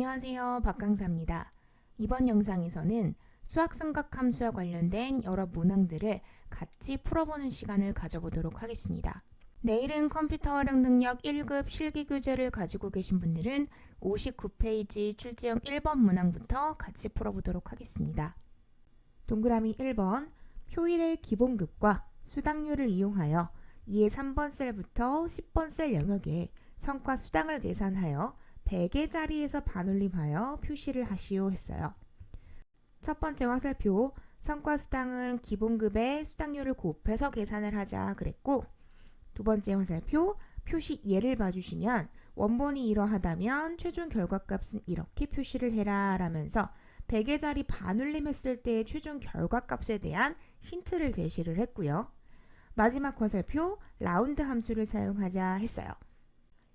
안녕하세요. 박강사입니다. 이번 영상에서는 수학 삼각 함수와 관련된 여러 문항들을 같이 풀어보는 시간을 가져보도록 하겠습니다. 내일은 컴퓨터 활용 능력 1급 실기 교재를 가지고 계신 분들은 59페이지 출제형 1번 문항부터 같이 풀어보도록 하겠습니다. 동그라미 1번 표일의 기본급과 수당률을 이용하여 2의 3번 셀부터 10번 셀 영역에 성과 수당을 계산하여 100의 자리에서 반올림하여 표시를 하시오 했어요. 첫 번째 화살표 성과 수당은 기본급의 수당률을 곱해서 계산을 하자 그랬고 두 번째 화살표 표시 예를 봐주시면 원본이 이러하다면 최종 결과값은 이렇게 표시를 해라 라면서 100의 자리 반올림 했을 때의 최종 결과값에 대한 힌트를 제시를 했고요. 마지막 화살표 라운드 함수를 사용하자 했어요.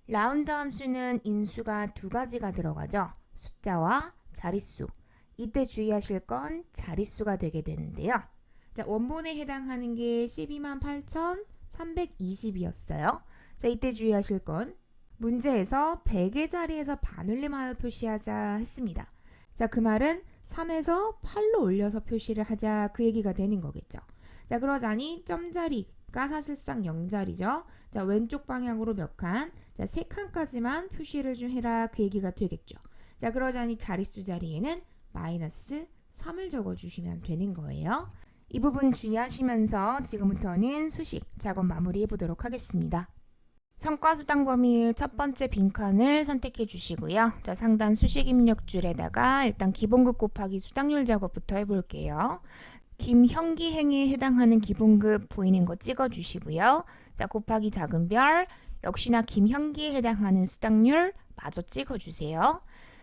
라운드 함수는 인수가 두 가지가 들어가죠. 숫자와 자릿수. 이때 주의하실 건 자릿수가 되게 되는데요. 자, 원본에 해당하는 게 12만 8,320이었어요. 자, 이때 주의하실 건 문제에서 100의 자리에서 반올림하여 표시하자 했습니다. 자, 그 말은 3에서 8로 올려서 표시를 하자 그 얘기가 되는 거겠죠. 자, 그러자니 점자리 가 사실상 0자리죠. 자, 왼쪽 방향으로 몇 칸? 자, 세 칸까지만 표시를 좀 해라 그 얘기가 되겠죠. 자, 그러자니 자릿수 자리에는 마이너스 3을 적어 주시면 되는 거예요. 이 부분 주의하시면서 지금부터는 수식 작업 마무리해 보도록 하겠습니다. 성과수당 범위의 첫 번째 빈칸을 선택해 주시고요. 자, 상단 수식 입력 줄에다가 일단 기본급 곱하기 수당률 작업부터 해볼게요. 김형기 행위에 해당하는 기본급 보이는 거 찍어 주시고요. 자, 곱하기 작은 별, 역시나 김형기에 해당하는 수당률 마저 찍어 주세요.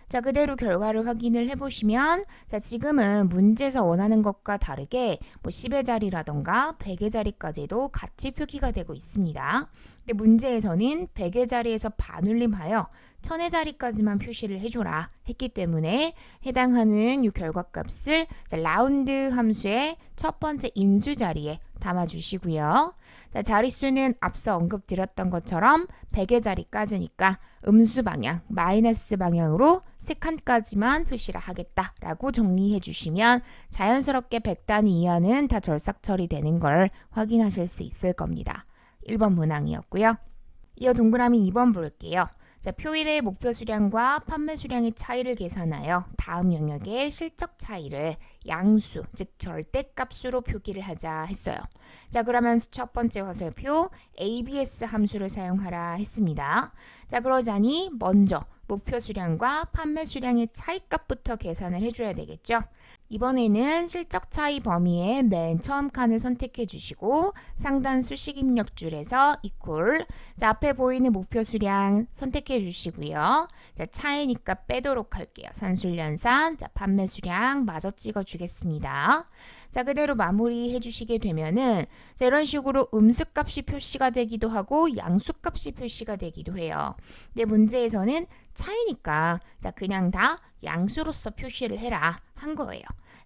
자, 그대로 결과를 확인을 해보시면, 자, 지금은 문제에서 원하는 것과 다르게 뭐 10의 자리라던가 100의 자리까지도 같이 표기가 되고 있습니다. 근데 문제에서는 100의 자리에서 반올림하여 1000의 자리까지만 표시를 해줘라 했기 때문에 해당하는 이 결과값을 자, 라운드 함수의 첫 번째 인수 자리에 담아주시고요. 자, 자릿수는 앞서 언급드렸던 것처럼 100의 자리까지니까 음수 방향, 마이너스 방향으로 세 칸까지만 표시를 하겠다라고 정리해 주시면 자연스럽게 100단위 이하는 다 절삭 처리되는 걸 확인하실 수 있을 겁니다. 1번 문항이었고요. 이어 동그라미 2번 볼게요. 자, 표일의 목표 수량과 판매 수량의 차이를 계산하여 다음 영역의 실적 차이를 양수, 즉 절대값으로 표기를 하자 했어요. 자, 그러면 첫 번째 화살표 ABS 함수를 사용하라 했습니다. 자, 그러자니 먼저 목표 수량과 판매 수량의 차이값부터 계산을 해줘야 되겠죠. 이번에는 실적 차이 범위의 맨 처음 칸을 선택해 주시고 상단 수식 입력 줄에서 equal 자, 앞에 보이는 목표 수량 선택해 주시고요. 자, 차이니까 빼도록 할게요. 산술연산 자, 판매 수량 마저 찍어 주겠습니다. 자, 그대로 마무리해 주시게 되면은 자, 이런 식으로 음수값이 표시가 되기도 하고 양수값이 표시가 되기도 해요. 근데 문제에서는 차이니까 자, 그냥 다 양수로서 표시를 해라 한 거예요.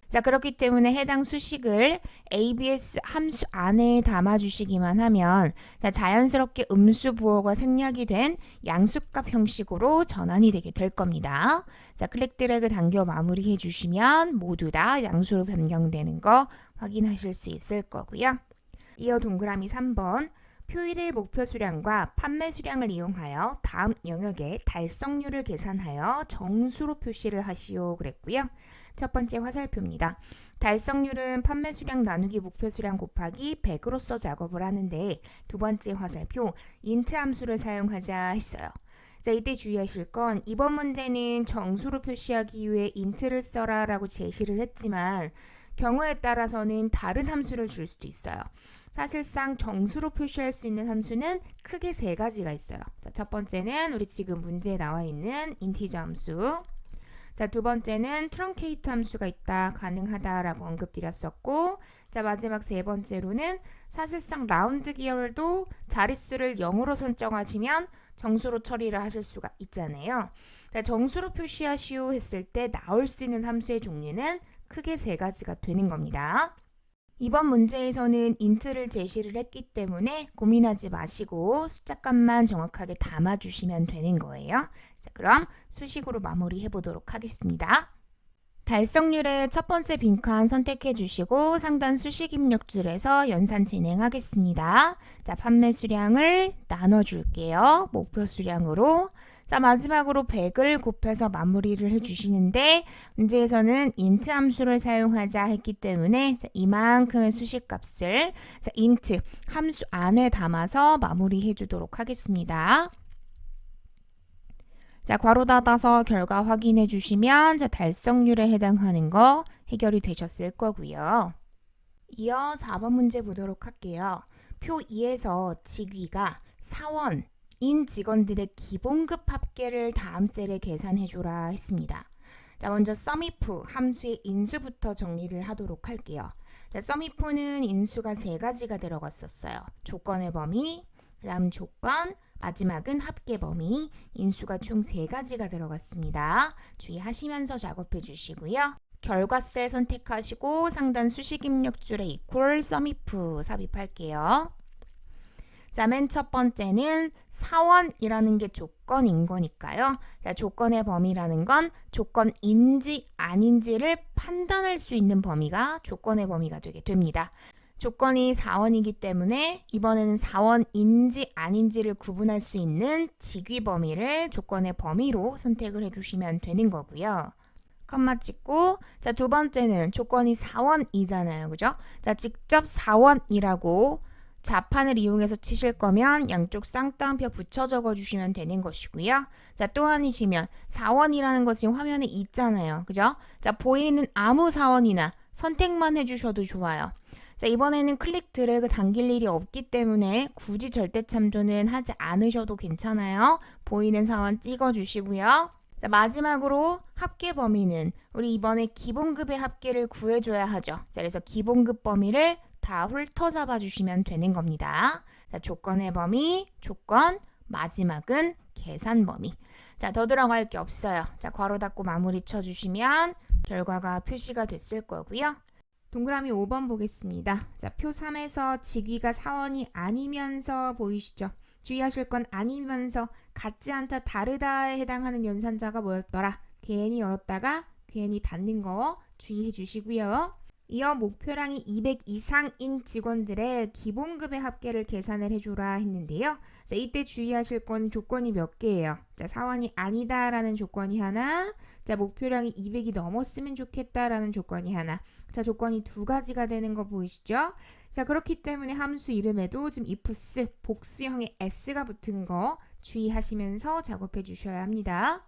자, 그렇기 때문에 해당 수식을 ABS 함수 안에 담아 주시기만 하면 자, 자연스럽게 음수 부호가 생략이 된 양수값 형식으로 전환이 되게 될 겁니다. 자, 클릭 드래그 당겨 마무리해 주시면 모두 다 양수로 변경되는 거 확인하실 수 있을 거고요. 이어 동그라미 3번 표일의 목표 수량과 판매 수량을 이용하여 다음 영역의 달성률을 계산하여 정수로 표시를 하시오 그랬고요. 첫 번째 화살표입니다. 달성률은 판매 수량 나누기 목표 수량 곱하기 100으로서 작업을 하는데 두 번째 화살표 인트 함수를 사용하자 했어요. 자, 이때 주의하실 건 이번 문제는 정수로 표시하기 위해 인트를 써라 라고 제시를 했지만 경우에 따라서는 다른 함수를 줄 수도 있어요. 사실상 정수로 표시할 수 있는 함수는 크게 세 가지가 있어요. 자, 첫 번째는 우리 지금 문제에 나와 있는 인티저 함수. 자, 두 번째는 트렁케이트 함수가 있다, 가능하다라고 언급드렸었고, 자, 마지막 세 번째로는 사실상 라운드 계열도 자릿수를 0으로 설정하시면 정수로 처리를 하실 수가 있잖아요. 자, 정수로 표시하시오 했을 때 나올 수 있는 함수의 종류는 크게 세 가지가 되는 겁니다. 이번 문제에서는 인트를 제시를 했기 때문에 고민하지 마시고 숫자값만 정확하게 담아주시면 되는 거예요. 자, 자, 그럼 수식으로 마무리해 보도록 하겠습니다. 달성률의 첫 번째 빈칸 선택해 주시고 상단 수식 입력줄에서 연산 진행하겠습니다. 자, 판매 수량을 나눠 줄게요. 목표 수량으로. 자, 마지막으로 100을 곱해서 마무리를 해 주시는데 문제에서는 int 함수를 사용하자 했기 때문에 자, 이만큼의 수식 값을 자, int 함수 안에 담아서 마무리해 주도록 하겠습니다. 자, 괄호 닫아서 결과 확인해 주시면 자, 달성률에 해당하는 거 해결이 되셨을 거고요. 이어 4번 문제 보도록 할게요. 표 2에서 직위가 사원 인 직원들의 기본급 합계를 다음 셀에 계산해 줘라 했습니다. 자, 먼저 sumif 함수의 인수부터 정리를 하도록 할게요. 자, sumif는 인수가 세 가지가 들어갔었어요. 조건의 범위, 그다음 조건, 마지막은 합계 범위, 인수가 총 세 가지가 들어갔습니다. 주의하시면서 작업해 주시고요. 결과 셀 선택하시고 상단 수식 입력 줄에 equal sumif 삽입할게요. 자, 맨 첫 번째는 사원이라는 게 조건인 거니까요. 자, 조건의 범위라는 건 조건인지 아닌지를 판단할 수 있는 범위가 조건의 범위가 되게 됩니다. 조건이 4원이기 때문에 이번에는 4원인지 아닌지를 구분할 수 있는 직위 범위를 조건의 범위로 선택을 해주시면 되는 거고요. 컴마 찍고 자 두 번째는 조건이 4원이잖아요. 그죠? 자 직접 4원이라고 자판을 이용해서 치실 거면 양쪽 쌍따옴표 붙여 적어 주시면 되는 것이고요. 자, 또 아니시면 4원이라는 것이 화면에 있잖아요. 그죠? 자, 보이는 아무 4원이나 선택만 해 주셔도 좋아요. 자, 이번에는 클릭 드래그 당길 일이 없기 때문에 굳이 절대 참조는 하지 않으셔도 괜찮아요. 보이는 사원 찍어 주시고요. 자, 마지막으로 합계 범위는 우리 이번에 기본급의 합계를 구해줘야 하죠. 자, 그래서 기본급 범위를 다 훑어 잡아 주시면 되는 겁니다. 자, 조건의 범위, 조건, 마지막은 계산 범위. 자, 더 들어갈 게 없어요. 자, 괄호 닫고 마무리 쳐주시면 결과가 표시가 됐을 거고요. 동그라미 5번 보겠습니다. 자, 표 3에서 직위가 사원이 아니면서 보이시죠? 주의하실 건 아니면서 같지 않다 다르다에 해당하는 연산자가 뭐였더라? 괜히 열었다가 괜히 닫는 거 주의해 주시고요. 이어 목표량이 200 이상인 직원들의 기본급의 합계를 계산을 해줘라 했는데요. 자, 이때 주의하실 건 조건이 몇 개예요. 자, 사원이 아니다라는 조건이 하나, 자, 목표량이 200이 넘었으면 좋겠다라는 조건이 하나. 자, 조건이 두 가지가 되는 거 보이시죠? 자, 그렇기 때문에 함수 이름에도 지금 ifs 복수형의 s가 붙은 거 주의하시면서 작업해 주셔야 합니다.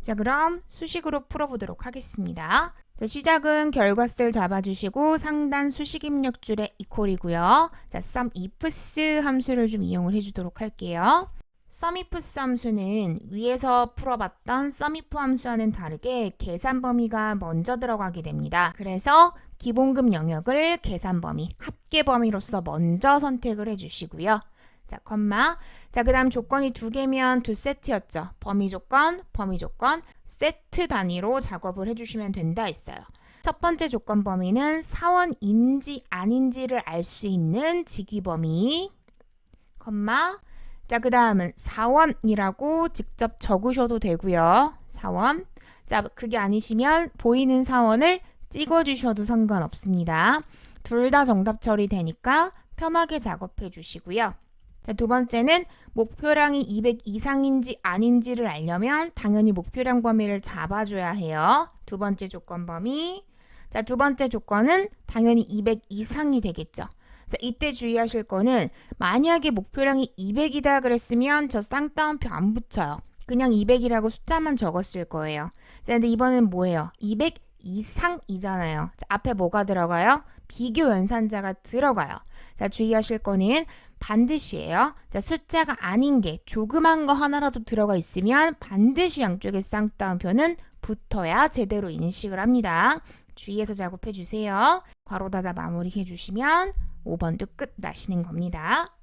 자, 그럼 수식으로 풀어보도록 하겠습니다. 자, 시작은 결과셀 잡아주시고 상단 수식 입력 줄에 equal이고요. 자, sum ifs 함수를 좀 이용을 해주도록 할게요. sum ifs 함수는 위에서 풀어봤던 sum if 함수와는 다르게 계산 범위가 먼저 들어가게 됩니다. 그래서 기본급 영역을 계산 범위, 합계 범위로서 먼저 선택을 해주시고요. 자, 컴마. 자, 그 다음 조건이 두 개면 두 세트였죠. 범위 조건, 범위 조건, 세트 단위로 작업을 해주시면 된다 했어요. 첫 번째 조건 범위는 사원인지 아닌지를 알 수 있는 직위 범위, 컴마. 자, 그 다음은 사원이라고 직접 적으셔도 되고요. 사원. 자, 그게 아니시면 보이는 사원을 찍어주셔도 상관없습니다. 둘 다 정답 처리되니까 편하게 작업해 주시고요. 자, 두 번째는 목표량이 200 이상인지 아닌지를 알려면 당연히 목표량 범위를 잡아줘야 해요. 두 번째 조건 범위. 자, 두 번째 조건은 당연히 200 이상이 되겠죠. 자, 이때 주의하실 거는 만약에 목표량이 200이다 그랬으면 저 쌍따옴표 안 붙여요. 그냥 200이라고 숫자만 적었을 거예요. 자, 근데 이번엔 뭐예요? 200 이상이잖아요. 자, 앞에 뭐가 들어가요? 비교 연산자가 들어가요. 자, 주의하실 거는 반드시예요. 자, 숫자가 아닌 게 조그만 거 하나라도 들어가 있으면 반드시 양쪽의 쌍따옴표는 붙어야 제대로 인식을 합니다. 주의해서 작업해 주세요. 괄호 닫아 마무리해 주시면 5번도 끝 나시는 겁니다.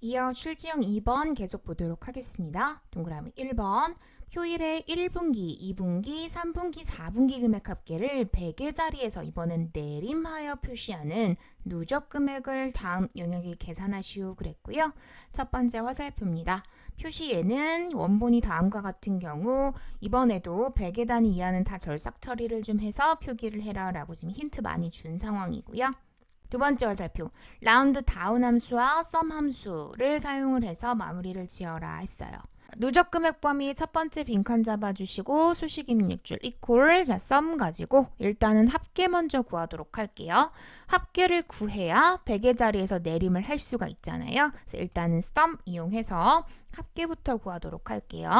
이어 실지형 2번 계속 보도록 하겠습니다. 동그라미 1번 휴일에 1분기, 2분기, 3분기, 4분기 금액 합계를 100의 자리에서 이번엔 내림하여 표시하는 누적 금액을 다음 영역에 계산하시오 그랬고요. 첫 번째 화살표입니다. 표시에는 원본이 다음과 같은 경우 이번에도 100의 단위 이하는 다 절삭 처리를 좀 해서 표기를 해라 라고 지금 힌트 많이 준 상황이고요. 두 번째 화살표 라운드 다운 함수와 썸 함수를 사용을 해서 마무리를 지어라 했어요. 누적 금액 범위 첫 번째 빈칸 잡아주시고 수식 입력줄 이퀄 자썸 가지고 일단은 합계 먼저 구하도록 할게요. 합계를 구해야 100의 자리에서 내림을 할 수가 있잖아요. 그래서 일단은 썸 이용해서 합계부터 구하도록 할게요.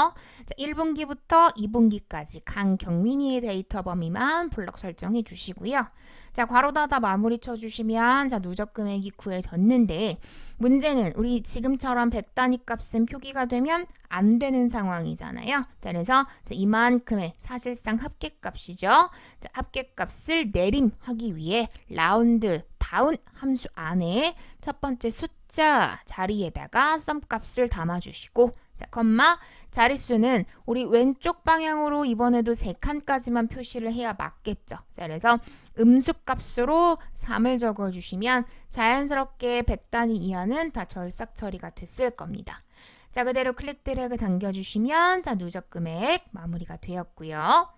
자, 1분기부터 2분기까지 강경민이의 데이터 범위만 블럭 설정해 주시고요. 자, 괄호 닫아 마무리 쳐 주시면 자 누적 금액이 구해졌는데 문제는 우리 지금처럼 100단위 값은 표기가 되면 안 되는 상황이잖아요. 그래서 자, 이만큼의 사실상 합계값이죠. 자, 합계값을 내림하기 위해 라운드 다운 함수 안에 첫 번째 숫자 자리에다가 썸값을 담아주시고 자, 컴마 자릿수는 우리 왼쪽 방향으로 이번에도 세 칸까지만 표시를 해야 맞겠죠. 자, 그래서 음수값으로 3을 적어주시면 자연스럽게 100단위 이하는 다 절삭 처리가 됐을 겁니다. 자, 그대로 클릭 드래그 당겨주시면 자, 누적 금액 마무리가 되었고요.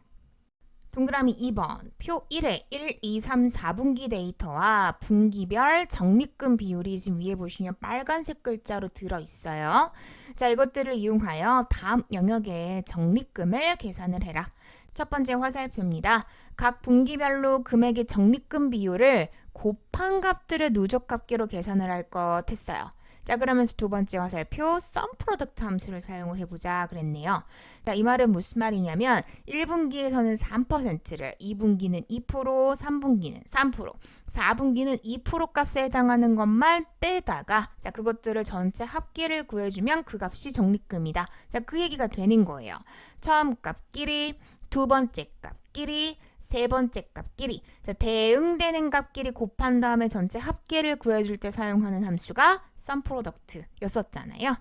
동그라미 2번 표 1의 1, 2, 3, 4분기 데이터와 분기별 적립금 비율이 지금 위에 보시면 빨간색 글자로 들어 있어요. 자 이것들을 이용하여 다음 영역에 적립금을 계산을 해라. 첫 번째 화살표입니다. 각 분기별로 금액의 적립금 비율을 곱한 값들의 누적 합계로 계산을 할 것 했어요. 자 그러면서 두 번째 화살표 썸 프로덕트 함수를 사용을 해보자 그랬네요. 자, 이 말은 무슨 말이냐면 1분기에서는 3%를 2분기는 2% 3분기는 3% 4분기는 2% 값에 해당하는 것만 떼다가 자 그것들을 전체 합계를 구해주면 그 값이 적립금이다. 자 그 얘기가 되는 거예요. 처음 값끼리 두 번째 값 끼리 세 번째 값끼리 자 대응되는 값끼리 곱한 다음에 전체 합계를 구해줄 때 사용하는 함수가 sum product였었잖아요.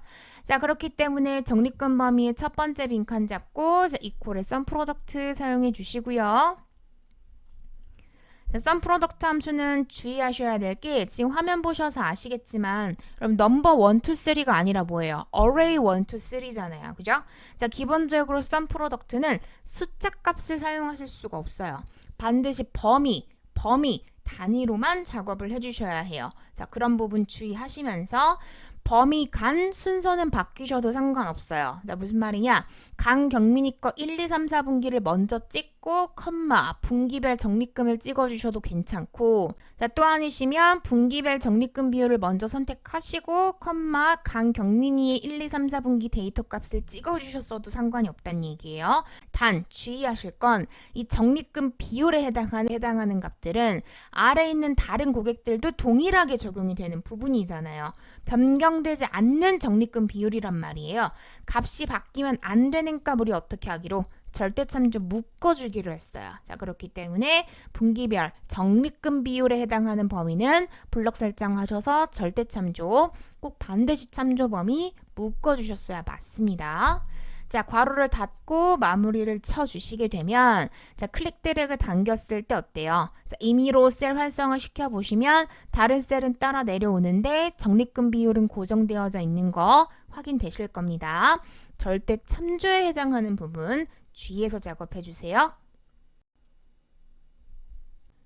자 그렇기 때문에 적립금 범위의 첫 번째 빈칸 잡고 자 sum product 사용해 주시고요. 자, sum product 함수는 주의하셔야 될 게 지금 화면 보셔서 아시겠지만 그럼 넘버 1, 2, 3가 아니라 뭐예요? array 1, 2, 3잖아요. 그죠? 자, 기본적으로 sum product는 숫자 값을 사용하실 수가 없어요. 반드시 범위, 범위 단위로만 작업을 해주셔야 해요. 자, 그런 부분 주의하시면서 범위 간 순서는 바뀌셔도 상관없어요. 자, 무슨 말이냐? 강경민이 거 1, 2, 3, 4분기를 먼저 찍고 컴마 분기별 적립금을 찍어주셔도 괜찮고 자또 아니시면 분기별 적립금 비율을 먼저 선택하시고 컴마 강경민이의 1, 2, 3, 4분기 데이터 값을 찍어주셨어도 상관이 없다는 얘기예요. 단 주의하실 건 이 적립금 비율에 해당하는 해당하는 값들은 아래 있는 다른 고객들도 동일하게 적용이 되는 부분이잖아요. 변경 되지 않는 적립금 비율이란 말이에요. 값이 바뀌면 안값 우리 어떻게 하기로 절대 참조 묶어주기로 했어요. 자 그렇기 때문에 분기별 적립금 비율에 해당하는 범위는 블럭 설정하셔서 절대 참조 꼭 반드시 참조 범위 묶어주셨어야 맞습니다. 자, 괄호를 닫고 마무리를 쳐주시게 되면, 자, 클릭 드래그 당겼을 때 어때요? 자, 임의로 셀 활성화 시켜보시면, 다른 셀은 따라 내려오는데, 적립금 비율은 고정되어져 있는 거 확인되실 겁니다. 절대 참조에 해당하는 부분 주의해서 작업해 주세요.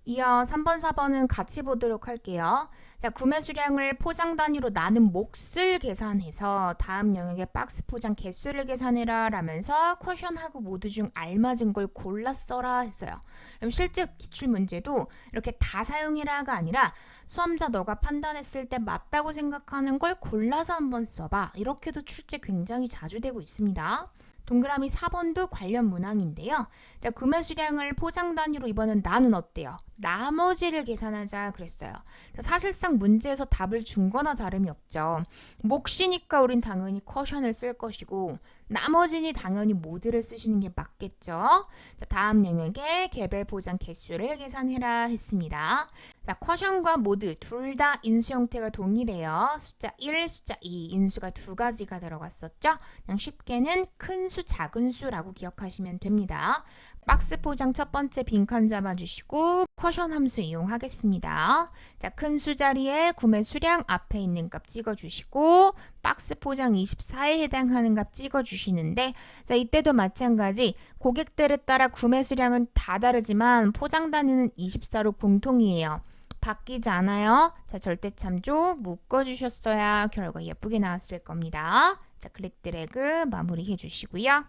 이어 3번, 4번은 같이 보도록 할게요. 자, 구매 수량을 포장 단위로 나눈 몫을 계산해서 다음 영역의 박스 포장 개수를 계산해라 라면서 퀘션하고 모두 중 알맞은 걸 골라 써라 했어요. 그럼 실제 기출 문제도 이렇게 다 사용해라가 아니라 수험자 너가 판단했을 때 맞다고 생각하는 걸 골라서 한번 써봐. 이렇게도 출제 굉장히 자주 되고 있습니다. 동그라미 4번도 관련 문항인데요. 자, 구매 수량을 포장 단위로 이번엔 나는 어때요? 나머지를 계산하자 그랬어요. 사실상 문제에서 답을 준 거나 다름이 없죠. 몫이니까 우린 당연히 쿼션을 쓸 것이고 나머지니 당연히 모드를 쓰시는 게 맞겠죠. 자, 다음 영역에 개별 보장 개수를 계산해라 했습니다. 자, 쿼션과 모드 둘 다 인수 형태가 동일해요. 숫자 1, 숫자 2 인수가 두 가지가 들어갔었죠. 그냥 쉽게는 큰 수, 작은 수라고 기억하시면 됩니다. 박스 포장 첫 번째 빈칸 잡아주시고 쿼션 함수 이용하겠습니다. 자, 큰 수 자리에 구매 수량 앞에 있는 값 찍어주시고 박스 포장 24에 해당하는 값 찍어주시는데 자, 이때도 마찬가지 고객들에 따라 구매 수량은 다 다르지만 포장 단위는 24로 공통이에요. 바뀌지 않아요. 자, 절대 참조 묶어주셨어야 결과 예쁘게 나왔을 겁니다. 자, 클릭 드래그 마무리해 주시고요.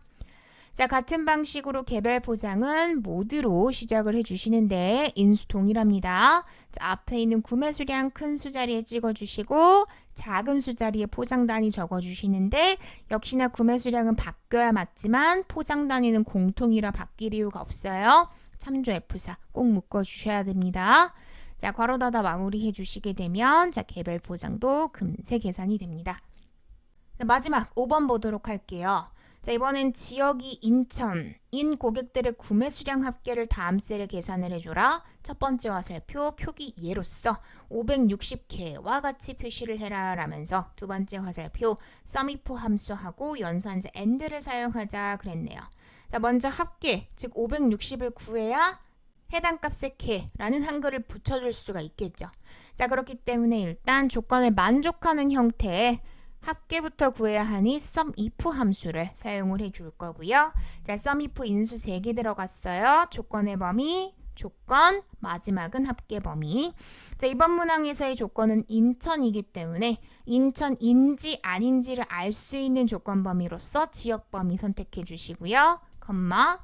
자, 같은 방식으로 개별 포장은 모드로 시작을 해주시는데 인수 동일합니다. 자, 앞에 있는 구매 수량 큰 수 자리에 찍어주시고 작은 수 자리에 포장 단위 적어주시는데 역시나 구매 수량은 바뀌어야 맞지만 포장 단위는 공통이라 바뀔 이유가 없어요. 참조 F4 꼭 묶어주셔야 됩니다. 자, 괄호 닫아 마무리해 주시게 되면 자, 개별 포장도 금세 계산이 됩니다. 자, 마지막 5번 보도록 할게요. 자, 이번엔 지역이 인천인 고객들의 구매 수량 합계를 다음 셀에 계산을 해줘라. 첫 번째 화살표 표기 예로서 560개와 같이 표시를 해라 라면서 두 번째 화살표 sumif 함수하고 연산제 and를 사용하자 그랬네요. 자, 먼저 합계, 즉 560을 구해야 해당 값의 개라는 한글을 붙여줄 수가 있겠죠. 자, 그렇기 때문에 일단 조건을 만족하는 형태의 합계부터 구해야 하니 sumif 함수를 사용을 해 줄 거고요. 자, sumif 인수 3개 들어갔어요. 조건의 범위, 조건, 마지막은 합계 범위. 자, 이번 문항에서의 조건은 인천이기 때문에 인천인지 아닌지를 알 수 있는 조건 범위로서 지역 범위 선택해 주시고요. 컴마.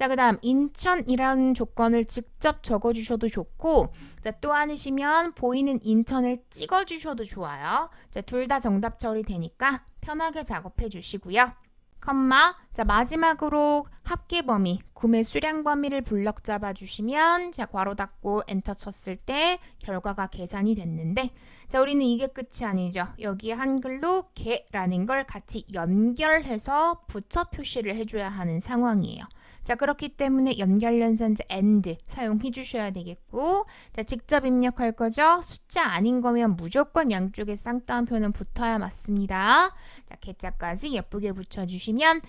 자, 그 다음 인천이라는 조건을 직접 적어주셔도 좋고 자, 또 아니시면 보이는 인천을 찍어주셔도 좋아요. 자, 둘 다 정답 처리되니까 편하게 작업해 주시고요. 컴마. 자, 마지막으로 합계 범위, 구매 수량 범위를 블럭 잡아 주시면 자, 괄호 닫고 엔터 쳤을 때 결과가 계산이 됐는데 자, 우리는 이게 끝이 아니죠. 여기에 한글로 개라는 걸 같이 연결해서 붙여 표시를 해 줘야 하는 상황이에요. 자, 그렇기 때문에 연결 연산제 and 사용해 주셔야 되겠고 자, 직접 입력할 거죠. 숫자 아닌 거면 무조건 양쪽에 쌍따옴표는 붙어야 맞습니다. 자, 개자까지 예쁘게 붙여 주시면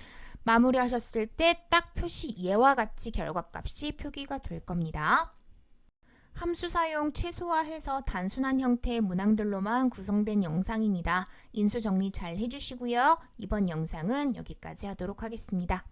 마무리하셨을 때 딱 표시 예와 같이 결과값이 표기가 될 겁니다. 함수 사용 최소화해서 단순한 형태의 문항들로만 구성된 영상입니다. 인수 정리 잘 해주시고요. 이번 영상은 여기까지 하도록 하겠습니다.